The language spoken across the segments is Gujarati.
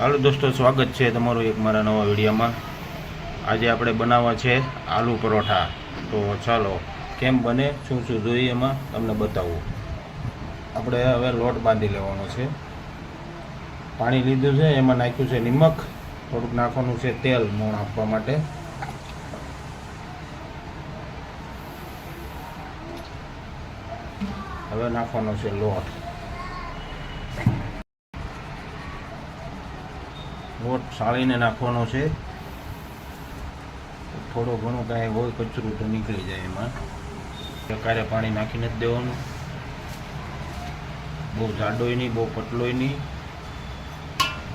હાલો દોસ્તો, સ્વાગત છે તમારું એક મારા નવા વિડીયોમાં. આજે આપણે બનાવવા છે આલુ પરોઠા. તો ચાલો, કેમ બને, શું શું જોઈએ એમાં તમને બતાવું. આપણે હવે લોટ બાંધી લેવાનો છે. પાણી લીધું છે, એમાં નાખ્યું છે નિમક. થોડુંક નાખવાનું છે તેલ મોણ આપવા માટે. હવે નાખવાનો છે લોટ. લોટ સાળીને નાખવાનો છે. થોડું ઘણું કાંઈ હોય કચરું તો નીકળી જાય એમાં. ચકારે પાણી નાખીને જ દેવાનું. બહુ જાડોય નહીં, બહુ પતલોય નહીં.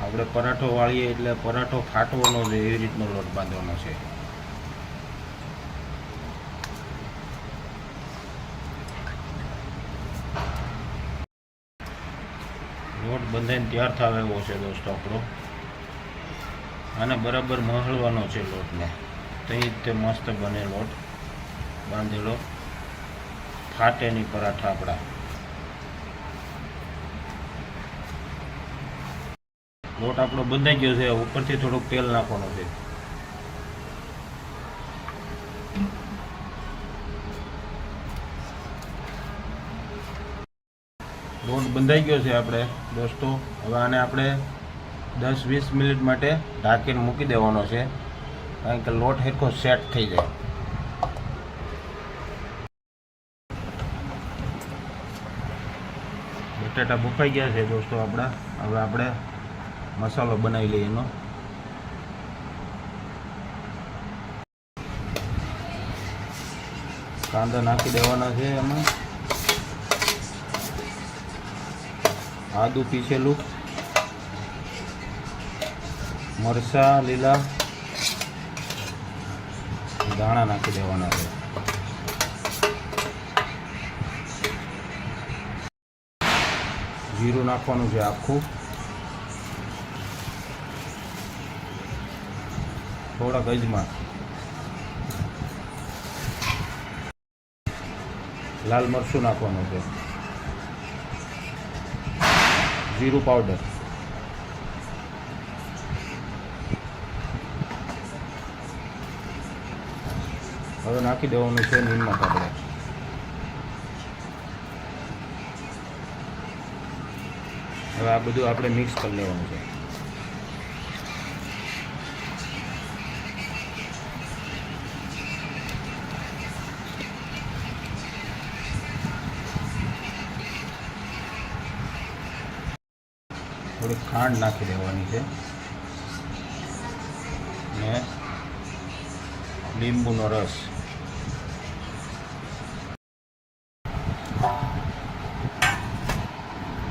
આપણે પરાઠો વાળીએ એટલે પરાઠો ફાટવાનો છે, એવી રીતનો લોટ બાંધવાનો છે. લોટ બંધાઈને તૈયાર થાય એવો છે દોસ્તો આપણો. આને બરાબર મહળવાનો છે લોટને ત્યાં તે મસ્ત બને લોટ. બાંધેલો ફાટે નહીં પરાઠા આપણા. લોટ આપણો બંધાઈ ગયો છે. ઉપરથી થોડુંક તેલ નાખવાનું છે. લોટ બંધાઈ ગયો છે આપણે. દોસ્તો હવે આને આપણે દસ વીસ મિનિટ માટે ઢાંકીને મૂકી દેવાનો છે. કારણ કે લોટ હેરખો સેટ થઈ જાય. બટાટા બફાઈ ગયા છે દોસ્તો આપણા. હવે આપણે મસાલો બનાવી લઈએ એનો. કાંદા નાખી દેવાના છે એમાં. આદુ પીસેલું. મરચા, લીલા. દાણા નાખી દેવાના છે. જીરું નાખવાનું છે આખું. થોડાક અજમા. લાલ મરચું નાખવાનું છે. જીરું પાવડર. હવે નાખી દેવાનું છે નિમક આપણે હવે આ બધું આપણે મિક્સ કરી લેવાનું છે. થોડીક ખાંડ નાખી દેવાની છે. લીંબુનો રસ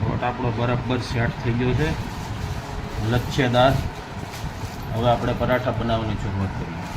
લોટ આપણો બરાબર સેટ થઈ ગયો છે. લચ્છેદાર હવે આપણે પરાઠા બનાવવાની શરૂઆત કરીએ.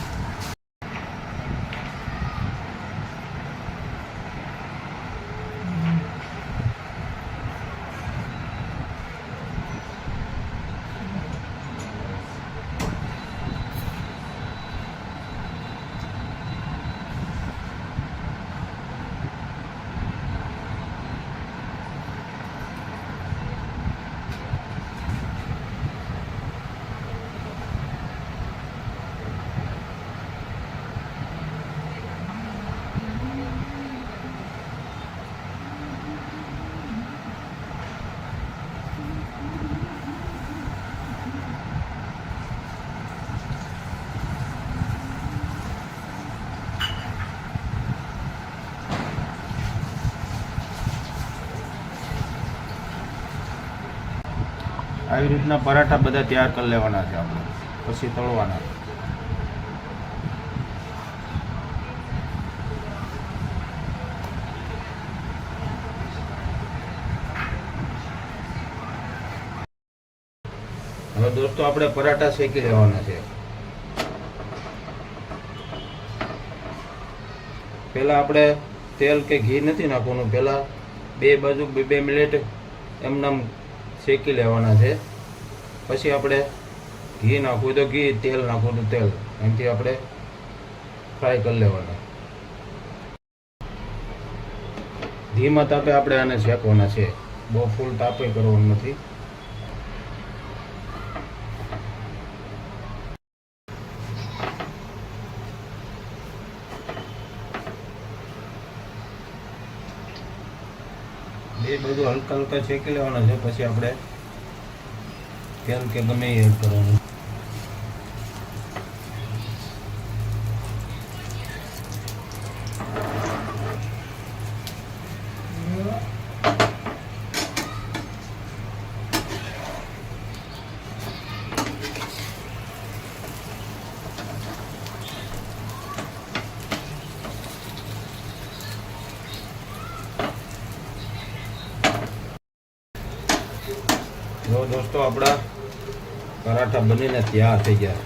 આવી રીતના પરાઠા બધા તૈયાર કરી લેવાના છે આપણે. પછી તળવાના. હવે દોસ્તો આપણે પરાઠા શેકી લેવાના છે. પહેલાં આપણે તેલ કે ઘી નથી નાખવાનું. પહેલાં બે બાજુ બે બે મિનિટ એમનામ શેકી લેવાના છે. પછી આપણે ઘી નાખવું તો ઘી, તેલ નાખવું તો તેલ. એનાથી આપણે ફ્રાય કરી લેવાના. ધીમા તાપે આપણે આને શેકવાના છે. બહુ ફૂલ તાપે કરવાનું નથી. બધી બધું હલકા હલકા શેકી લેવાના છે, પછી આપણે તેલ કે ગમે એ એડ કરવાનું. જો દોસ્તો, આપણા પરાઠા બનીને તૈયાર થઈ ગયા.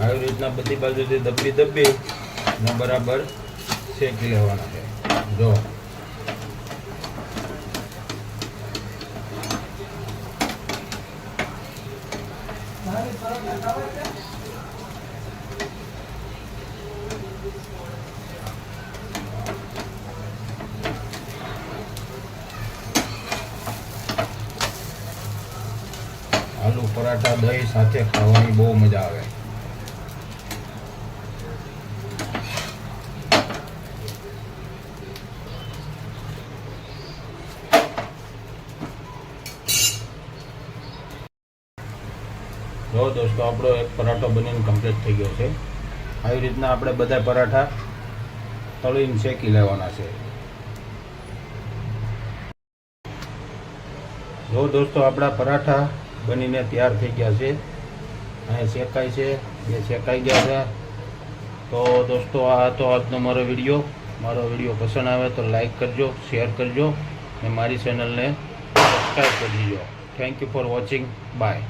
આવી રીતના બધી બાજુથી દબી દબી ને બરાબર શેકી લેવાના છે. જો આલુ પરાઠા, દહીં સાથે ખાવાની બહુ મજા આવે. જો દોસ્તો, આપણો એક પરાઠો બનીને કમ્પ્લીટ થઈ ગયો છે. આવી રીતના આપણે બધા પરાઠા તળીને શેકી લેવાના છે. જો દોસ્તો, આપણા પરાઠા બનીને તૈયાર થઈ ગયા છે. અહીંયા શેકાય છે જે શેકાઈ ગયા છે. તો દોસ્તો, આ હતો આજનો મારો વીડિયો. મારો વીડિયો પસંદ આવે તો લાઈક કરજો, શેર કરજો અને મારી ચેનલને સબસ્ક્રાઈબ કરી દીજો. Thank you for watching bye